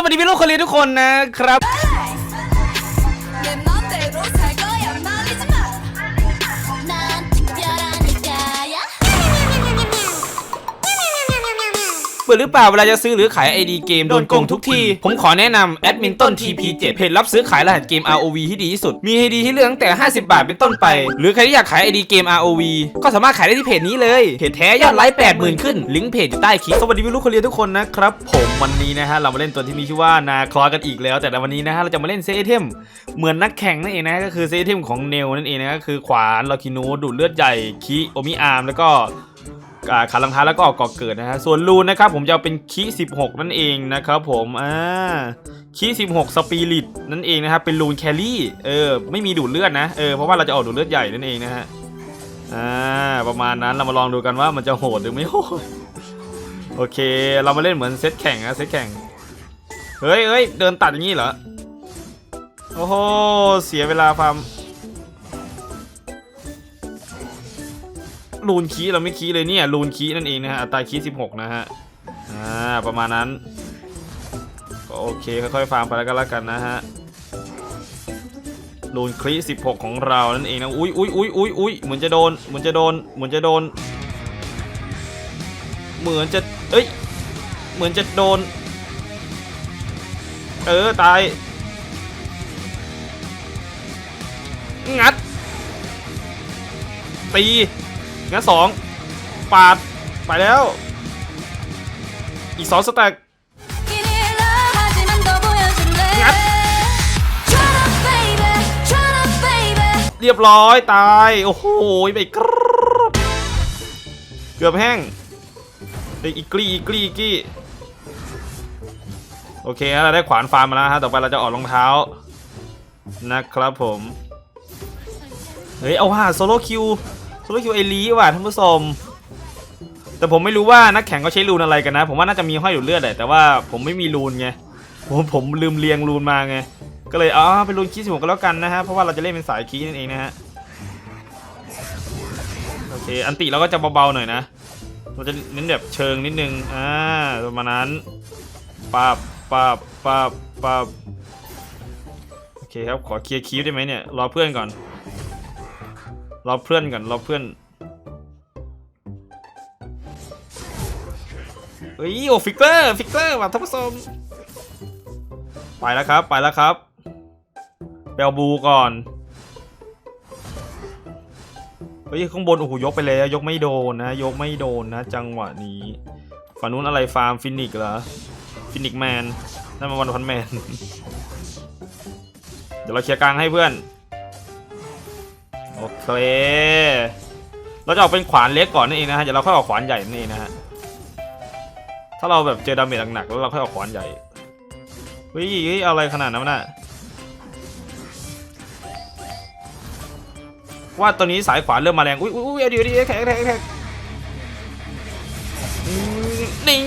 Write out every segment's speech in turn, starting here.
สวัสดีพี่ลูกคนเรียนทุกคนนะครับ บื่อหรือเปล่าเวลาจะซื้อหรือขาย ID เกมโดนโกงทุกที ผมขอแนะนำแอดมินต้น TP7 เพจรับซื้อขายรหัสเกม ROV ที่ดีที่สุด มี ID ที่เลือกตั้งแต่ 50 บาทเป็นต้นไป หรือใครที่อยากขาย ID เกม ROV ก็สามารถขายได้ที่เพจนี้เลยเพจแท้ยอดไลค์80,000 ขึ้น ลิงก์เพจอยู่ใต้คลิปสวัสดีพี่ลูกคนเรียนทุกคนนะครับ ผมวันนี้นะฮะเรามาเล่นตัวที่มีชื่อว่านาคลอกันอีกแล้ว แต่ในวันนี้นะฮะเราจะมาเล่นเซเทมเหมือนนักแข่งนั่นเองนะก็คือเซเทมของเนลนั่นเองนะก็คือขวานลอคิโนดูดเลือดใหญ่คิโอมิอาร์มแล้วก็ อ่าขาลังท้าแล้วก็ออก่อเกิดนะฮะส่วนรูนนะครับผมจะเอาเป็นคี16 นั่นเองนะครับผมอ่าคี16สปิริตนั่นเองนะครับเป็นรูนแครี่เออไม่มีดูดเลือดนะเออเพราะว่าเราจะออกดูดเลือดใหญ่นั่นเองนะฮะอ่าประมาณนั้นเรามาลองดูกันว่ามันจะโหดหรือไม่โหดโอเค เรามาเล่นเหมือนเซตแข่งนะเซตแข่งเฮ้ยเฮ้ยเดินตัดอย่างนี้เหรอโอ้โหเสียเวลาฟาร์ม ลูนคีเราไม่คีเลยเนี่ยลูนคีนั่นเองนะฮะอัตราคี16นะฮะอ่าประมาณนั้นก็โอเคค่อยๆฟาร์มไปแล้วกันแล้วกันนะฮะลูนคี16ของเรานั่นเองนะอุ้ยอุ้ยอุ้ยอุ้ยอุ้ยเหมือนจะโดนเหมือนจะโดนเหมือนจะโดน เหมือนจะเอ้ยเหมือนจะโดน เออตายงัดตี งั้นสองปาดไปแล้ว อีกสองสแต็กงัดเรียบร้อยตาย โอ้โหไปเกือบแห้งไอีกลี่อีกรีอีกลี่โอเคเราได้ขวานฟาร์มมาแล้วฮะ ต่อไปเราจะออกรองเท้า นะครับผม เฮ้ย เอาห่าโซโลคิว โซโลคิวเอลีว่ะท่านผู้ชมแต่ผมไม่รู้ว่านักแข่งเขาใช้รูนอะไรกันนะ ผมว่าน่าจะมีห้อยดูดเลือดแหละแต่ว่าผมไม่มีรูนไงผมผมลืมเรียงรูนมาไงก็เลยอ๋อเป็นรูนคีสิบหกก็แล้วกันนะฮะเพราะว่าเราจะเล่นเป็นสายคีนั่นเองนะฮะโอเคอันติเราก็จะเบาๆหน่อยนะเราจะเน้นแบบเชิงนิดนึงอ่าประมาณนั้นปับปับปับปับโอเคครับขอเคลียร์คีฟได้ไหมเนี่ยรอเพื่อนก่อน รอเพื่อนก่อนรอเพื่อนเฮ้ยโอ้ฟิกเกอร์ฟิกเกอร์ว่ะท่านผู้ชมไปแล้วครับไปแล้วครับไปเอาบูก่อนเฮ้ยข้างบนโอ้โหยกไปแล้วยกไม่โดนนะ ยกไม่โดนนะ จังหวะนี้ฝั่งนู้นอะไรฟาร์มฟินิกเหรอฟินิกแมนนั่นมันวันพันแมน เดี๋ยวเราเคลียร์กลางให้เพื่อน เค เราจะออกเป็นขวานเล็กก่อนนั่นเองนะฮะเดี๋ยวเราค่อยออกขวานใหญ่นั่นะฮะ ถ้าเราแบบเจอดาเมจหนักๆแล้วเราค่อยออกขวานใหญ่ เฮ้ยเฮ้ยอะไรขนาดนั้นวะน่ะ ว่าตอนนี้สายขวานเริ่มมาแรง อุ้ยอุ้ยอุ้ยเดีเอาดีแท็กแท็กแท็กนิ่ง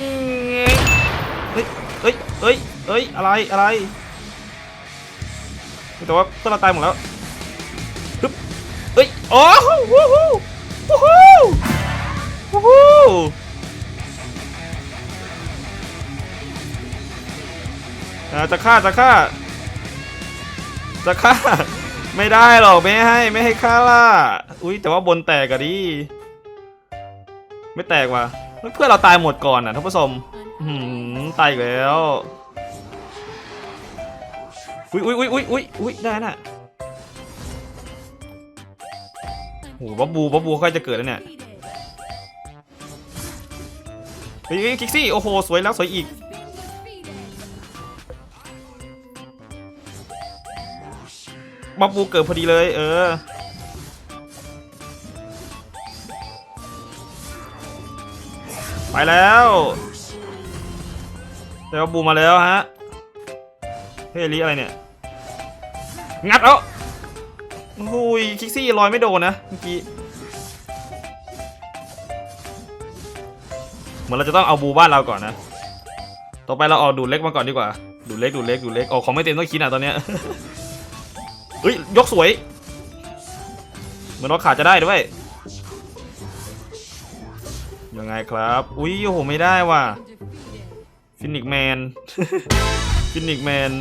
เฮ้ยเฮ้ยเฮ้ยเฮ้ย อะไร อะไร แต่ว่าเพื่อนเราตายหมดแล้ว โอ้โหวู้ฮู้วู้ฮู้วู้ฮู้อ่าจะฆ่าจะฆ่าจะฆ่า ไม่ได้หรอกไม่ให้ไม่ให้ฆ่าล่ะอุ้ยแต่ว่าบนแตกอะดิไม่แตกว่ะเพื่อนเราตายหมดก่อนอะท่านผู้ชมหืมตายอีกแล้วอุ้ยอุ้ยอุ้ยอุ้ยอุ้ยอุ้ยได้น่ะ โอ้โหบ๊อบบูบ๊อบบูค่อยจะเกิดแล้วเนี่ยเฮ้ยคิกซี่โอ้โหสวยแล้วสวยอีกบ๊อบบูเกิดพอดีเลย เออไปแล้วเดี๋ยวบูมาแล้วฮะเฮ้ยลิอะไรเนี่ย งัดเอา โอ้ยคิกซี่ลอยไม่โดนนะเมื่อกี้เหมือนเราจะต้องเอาบูบ้านเราก่อนนะ ต่อไปเราเอาดูเล็กมาก่อนดีกว่า ดูเล็กดูเล็กดูเล็กออกของไม่เต็มต้องคิดอะตอนเนี้ยเฮ้ยยกสวย เหมือนว่าขาจะได้ด้วยยังไงครับ อุ้ยโอ้โหไม่ได้ว่ะฟินิกแมนฟินิกแมน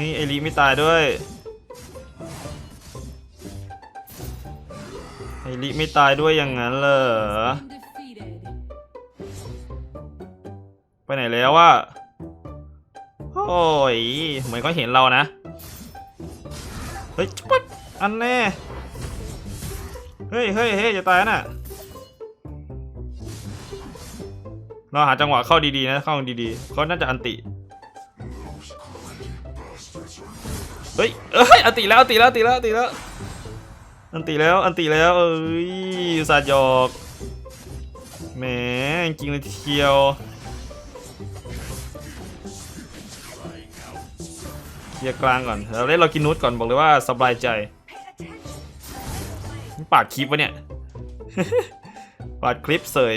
นี่เอลิไม่ตายด้วยเอลิไม่ตายด้วยอย่างนั้นเหรอไปไหนแล้ววะโอ้ยเหมือนเขาเห็นเรานะเฮ้ยปั๊บอันแน่เฮ้ยเฮ้ยเฮ้ยจะตายน่ะเราหาจังหวะเข้าดีๆนะเข้าดีๆเขาน่าจะอันติ ฮ้ยเอ้ยอันติแล้วอันติแล้วอันติแล้วอันติแล้วอันติแล้วอันติแล้วเอ้ยอุตสาดหยอกแหมจริงเลยทีเดียวเคลียร์กลางก่อนเราเล่นเรากินนูตก่อนบอกเลยว่าสบายใจปาดคลิปวะเนี่ยปาดคลิปเสย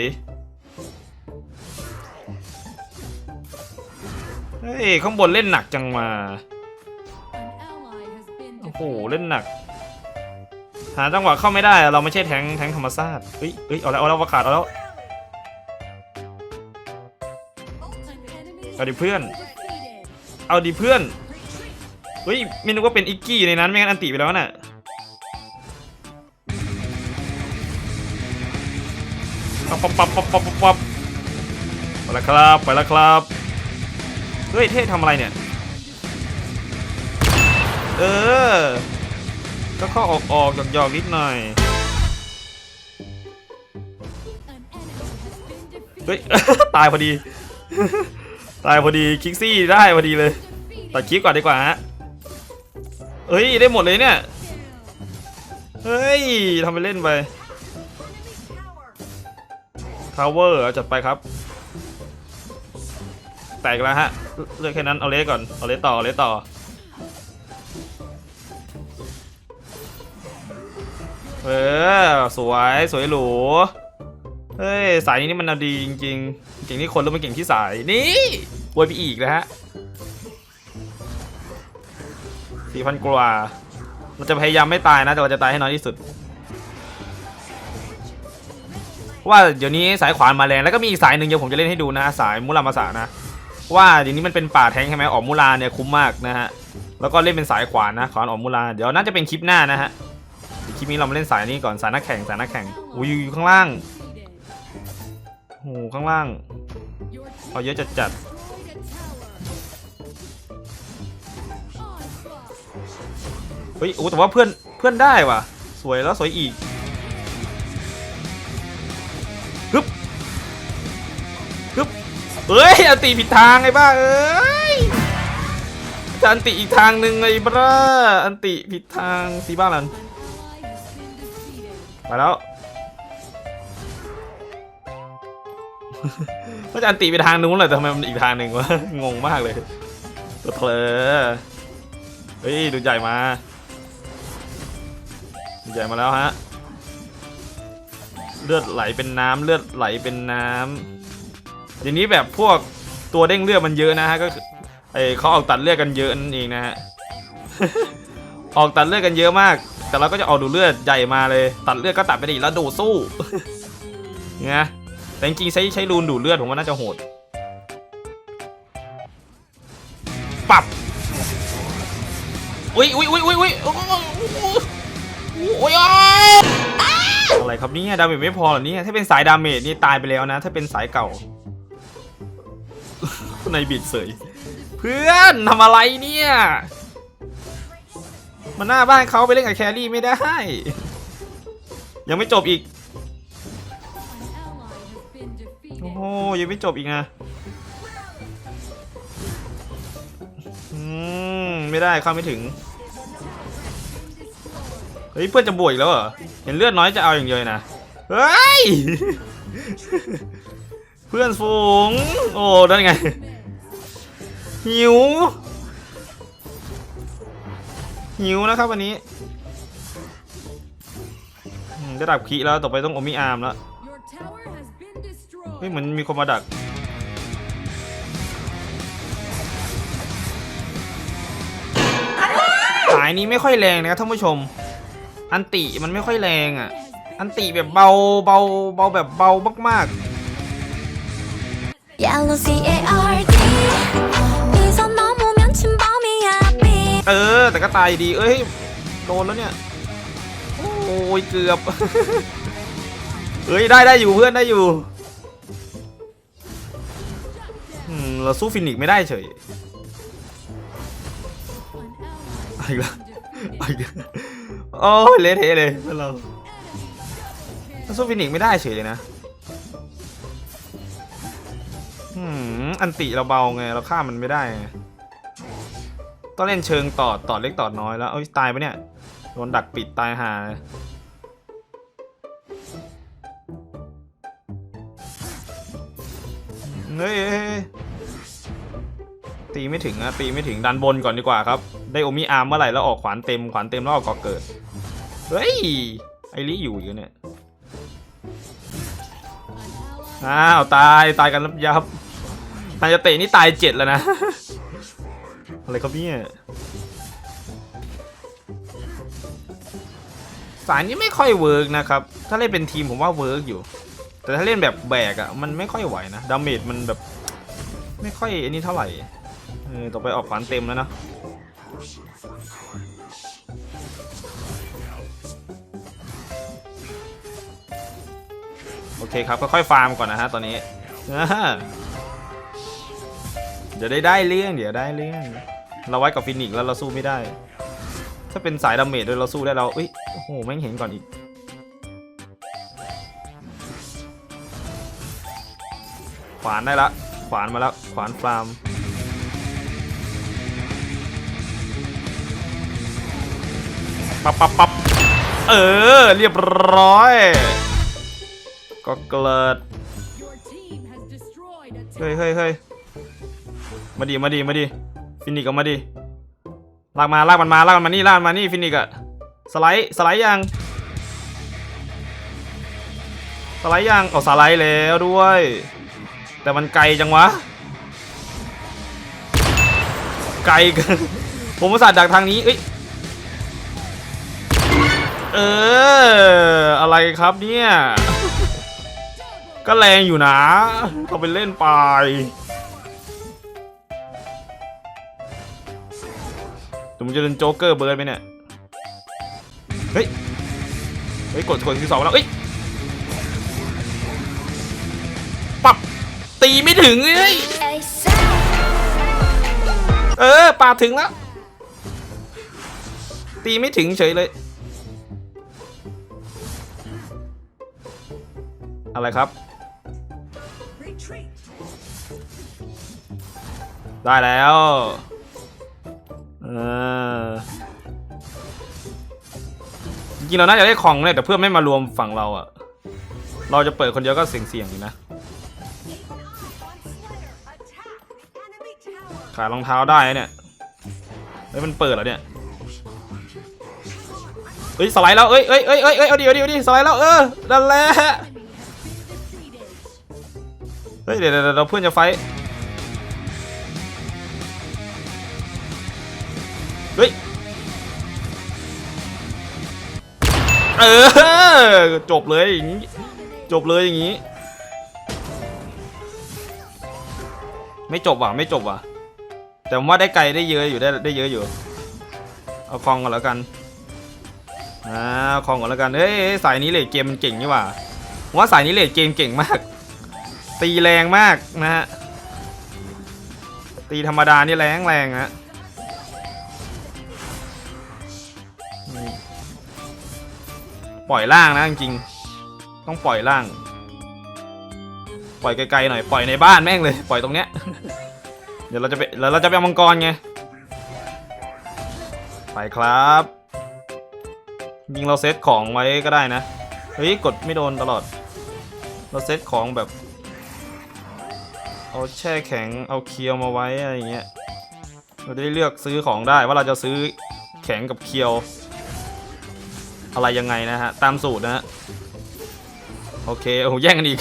เฮ้ยข้างบนเล่นหนักจังมา โอ้โหเล่นหนัก หาจังหวะเข้าไม่ได้เราไม่ใช่แทงแทงธรรมชาติเฮ้ยเฮ้ยเอาแล้วเอาแล้วประกาศเอาแล้วเอาดิเพื่อน เอาดิเพื่อนเฮ้ยไม่นึกว่าเป็นอิกกี้ในนั้นไม่งั้นอันติไปแล้วน่ะปับปับปับปับปับปับปับไปแล้วครับไปแล้วครับเฮ้ยเท่ทำอะไรเนี่ย เออ ก็เข้าออกออกหยอกหยอกนิดหน่อย เฮ้ย ตายพอดี ตายพอดีคิกซี่ได้พอดีเลย ตัดคลิปก่อนดีกว่าฮะ เฮ้ย ได้หมดเลยเนี่ย เฮ้ยทำไปเล่นไปทาวเวอร์จัดไปครับ แตกแล้วฮะ เลือกแค่นั้น เอาเลสก่อน เอาเลสต่อ เอาเลสต่อ เออ สวยสวยหรูเฮ้ยสายนี้นี่มันดีจริงๆเก่งที่คนแล้วมันเก่งที่สายนี่วยไปอีกนะฮะสี่พันกว่าเราจะพยายามไม่ตายนะแต่เราจะตายให้น้อยที่สุดว่าเดี๋ยวนี้สายขวานมาแรงแล้วก็มีอีกสายหนึ่งเดี๋ยวผมจะเล่นให้ดูนะสายมุรามาสานะว่าเดี๋ยวนี้มันเป็นป่าแทงใช่ไหมออกมุราเนี่ยคุ้มมากนะฮะแล้วก็เล่นเป็นสายขวานนะขวานออกมุราเดี๋ยวน่าจะเป็นคลิปหน้านะฮะ เดี๋ยวคลิปนี้เรามาเล่นสายนี้ก่อนสายนักแข่งสายนักแข่งอุ้ยอยู่ข้างล่างโอ้หข้างล่างเอาเยอะจัดจัดเฮ้ยโอ้แต่ว่าเพื่อนเพื่อนได้ว่ะ สวยแล้วสวยอีกฮึบฮึบเฮ้ยอันตีผิดทางไอ้บ้าเอ้ยจะอันติอีกทางหนึ่งไอ้บ้าอันติผิดทางตีบ้าลัน ไปแล้ว ก็จะอันติไปทางนู้นเลยแต่ทำไมมันอีกทางหนึ่งวะ งงมากเลยตัวเธอเฮ้ยดูใหญ่มาดูใหญ่มาแล้วฮะ เลือดไหลเป็นน้ำเลือดไหลเป็นน้ำเดี๋ยวนี้แบบพวกตัวเด้งเลือดมันเยอะนะฮะก็ไอเขาออกตัดเลือดกันเยอะนั่นเองนะฮะ ออกตัดเลือดกันเยอะมาก แต่เราก็จะออกดูเลือดใหญ่มาเลย ตัดเลือดก็ตัดไปดิแล้วดูสู้เนี่ยแต่จริงๆใช้ใช้รูนดูเลือดผมว่าน่าจะโหดปับอุ้ยอุ้ยอุ้ยอุ้ยอุ้ยอุ้ยอะไรครับนี่ดาเมจไม่พอหรอนี่ถ้าเป็นสายดาเมจนี่ตายไปแล้วนะ ถ้าเป็นสายเก่า ในบิดเสยเพื่อนทำอะไรเนี่ย มาหน้าบ้านเขาไปเล่นกับแครี่ไม่ได้ ยังไม่จบอีก โอ้โหยังไม่จบอีกนะอืมไม่ได้เข้าไม่ถึง เฮ้ยเพื่อนจะบวกอีกแล้วเหรอ เห็นเลือดน้อยจะเอาอย่างเดียวเลยนะ เฮ้ย เพื่อนฝูง โอ้ได้ไง หิว หิวนะครับวันนี้อืมได้ดับคีแล้วต่อไปต้องโอมิอาร์มแล้วเฮ้ยเหมือนมีคนมาดักสายนี้ไม่ค่อยแรงนะครับท่านผู้ชม อันติมันไม่ค่อยแรงอะ อันติแบบเบาเบาเบาแบบเบามาก L เออ แต่ก็ตายดี เอ้ย โดนแล้วเนี่ย โอ้ย เกือบเฮ้ย ได้ได้อยู่เพื่อนได้อยู่เราสู้ฟินิกไม่ได้เฉยอีกแล้วอีกแล้วโอ้ยเละเทะเลยเราสู้ฟินิกไม่ได้เฉยเลยนะอืมอันติเราเบาไง เราฆ่ามันไม่ได้ไง ต้องเล่นเชิงต่อดตอเล็กต่อน้อยแล้วเอ้ยตายปะเนี่ยโดนดักปิดตายหาเฮ้ยตีไม่ถึงอะตีไม่ถึงดันบนก่อนดีกว่าครับ ได้โอมิอาร์มเมื่อไหร่แล้วออกขวานเต็มขวานเต็มแล้วออกก่อเกิด เฮ้ย ไอริอยู่อยู่เนี่ยอ้าวตายตายกันรับยับนายจะเตะนี่ตายเจ็ดแล้วนะ อะไรครับเนี่ยสายนี้ไม่ค่อยเวิร์กนะครับ ถ้าเล่นเป็นทีมผมว่าเวิร์กอยู่ แต่ถ้าเล่นแบบแบกอะ่ะมันไม่ค่อยไหวนะ ดาเมจมันแบบ ไม่ค่อยอันนี้เท่าไหร่ เออ ต่อไปออกขวานเต็มแล้วนะโอเคครับ ค่อยๆฟาร์มก่อนนะฮะตอนนี้ เดี๋ยวได้ได้เรื่อง เดี๋ยวได้เรื่อง เราไว้กับฟินิกซ์แล้วเราสู้ไม่ได้ ถ้าเป็นสายดาเมจด้วยเราสู้ได้เราเอ้ยโอ้โหแม่งเห็นก่อนอีก ขวานได้ละ ขวานมาแล้วขวานฟาร์มปับปับปับเออ เรียบร้อย ก็เกิดเฮ้ยเฮ้ยเฮ้ยมาดิมาดิมาดิ ฟินิกก็มาดิลากมาลากมันมาลากมันมานี่ลากมันมานี่ฟินิกอะสไลด์สไลด์ยังสไลด์ยังเอาสไลด์แล้วด้วย แต่มันไกลจังวะ ไกลกันผมอุตส่าห์ดักทางนี้เอ้ยเอออะไรครับเนี่ย ก็แรงอยู่นะเขาไปเล่นไป มันจะเป็นโจ๊กเกอร์เบิร์ดไหมเนี่ย เฮ้ย เฮ้ย กดกดที่สองแล้วเอ้ย ปับตีไม่ถึงเลยเออปาถึงแล้ว ตีไม่ถึงเฉยเลย อะไรครับ ได้แล้ว จริงๆเราน่าจะได้ของเนี่ยแต่เพื่อนไม่มารวมฝั่งเราอะเราจะเปิดคนเดียวก็เสี่ยงๆอยู่นะ ขายรองเท้าได้เนี่ยเฮ้ยมันเปิดเหรอเนี่ยเฮ้ยสไลด์แล้วเอ้ยเอ้ยเอ้ยเอ้ยเอ้ยเอาดิเอาดิเอาดิสไลด์แล้วเออนั่นแหละเฮ้ยเดี๋ยวเดี๋ยวเดี๋ยวเพื่อนจะไฟ เฮ้ย เออ จบเลยอย่างนี้ จบเลยอย่างนี้ ไม่จบว่ะ ไม่จบว่ะ แต่ผมว่าได้ไกลได้เยอะอยู่ได้ได้เยอะอยู่ เอาคลองก่อนแล้วกันอ่าคลองก่อนแล้วกัน เฮ้ยสายนี้เลดเกมมันเก่งนี่ว่าผมว่าสายนี้เลดเกมเก่งมาก ตีแรงมากนะฮะ ตีธรรมดานี่แรงแรงฮะ ปล่อยล่างนะจริงๆต้องปล่อยล่าง ปล่อยไกลๆหน่อยปล่อยในบ้านแม่งเลย ปล่อยตรงเนี้ยเดี๋ยวเราจะไปเดี๋ยวเราจะไปเอามังกรไงไปครับยิงเราเซตของไว้ก็ได้นะเฮ้ยกดไม่โดนตลอด เราเซตของแบบ เอาแช่แข็งเอาเคียวมาไว้อะไรอย่างเงี้ยเราจะได้เลือกซื้อของได้ว่าเราจะซื้อแข็งกับเคียว อะไรยังไงนะฮะ ตามสูตรนะฮะ โอเค โอ้โหแย่งกันอีก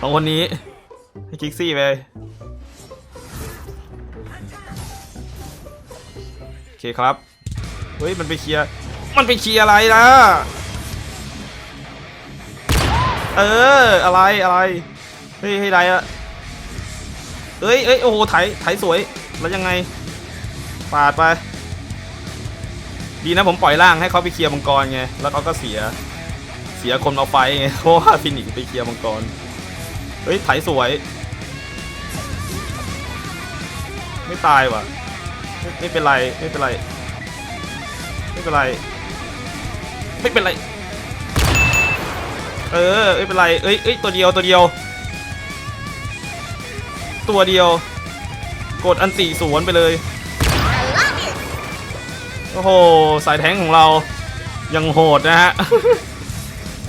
สองคนนี้ให้คิกซี่ไปโอเคครับ เฮ้ย มันไปเคลียร์ มันไปเคลียร์อะไรล่ะเออ อะไรอะไร เฮ้ยให้ไรอะเอ้ยเอ้ยโอ้โหไถไถสวย แล้วยังไง ปาดไป ดีนะผมปล่อยล่างให้เขาไปเคลียร์มังกรไง แล้วเขาก็เสีย เสียคนเอาไฟไง เพราะว่าฟินิกไปเคลียร์มังกร เฮ้ย ไถสวย ไม่ตายว่ะ ไม่เป็นไร ไม่เป็นไร ไม่เป็นไร ไม่เป็นไร เออ ไม่เป็นไร เอ้ยเอ้ยตัวเดียว ตัวเดียว ตัวเดียว กดอันติสวนไปเลย โอ้โหสายแทงของเรายังโหดนะฮะ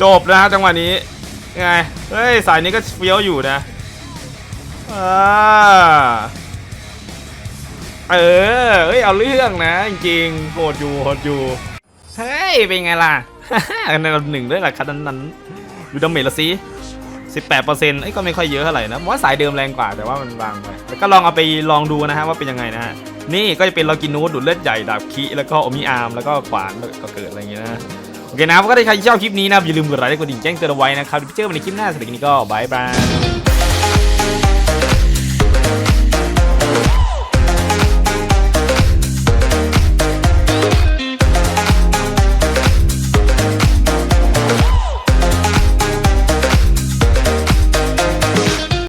จบนะฮะจังหวะนี้ไงเฮ้ยสายนี้ก็เฟี้ยวอยู่นะอ่าเออเฮ้ยเอาเรื่องนะ จริงๆโหดอยู่โหดอยู่ เฮ้ย เป็นไงล่ะอันดับหนึ่งด้วยล่ะคันนั้นดูดาเมจละสิ18%ไอ้ยก็ไม่ค่อยเยอะเท่าไหร่นะผมว่าสายเดิมแรงกว่าแต่ว่ามันบางไปแล้วก็ลองเอาไปลองดูนะฮะว่าเป็นยังไงนะฮะ นี่ก็จะเป็นลากินูดดูดเลือดใหญ่ดาบคีแล้วก็อมิอาร์มแล้วก็ขวานก็เกิดอะไรอย่างเงี้ยนะโอเคนะครับก็ได้ใครที่ชอบคลิปนี้นะอย่าลืมกดไลค์กดดิ่งแจ้งเตือนเอาไว้นะครับเดี๋ยวไปเจอกันในคลิปหน้าสวัสดีนี้ก็บายบาย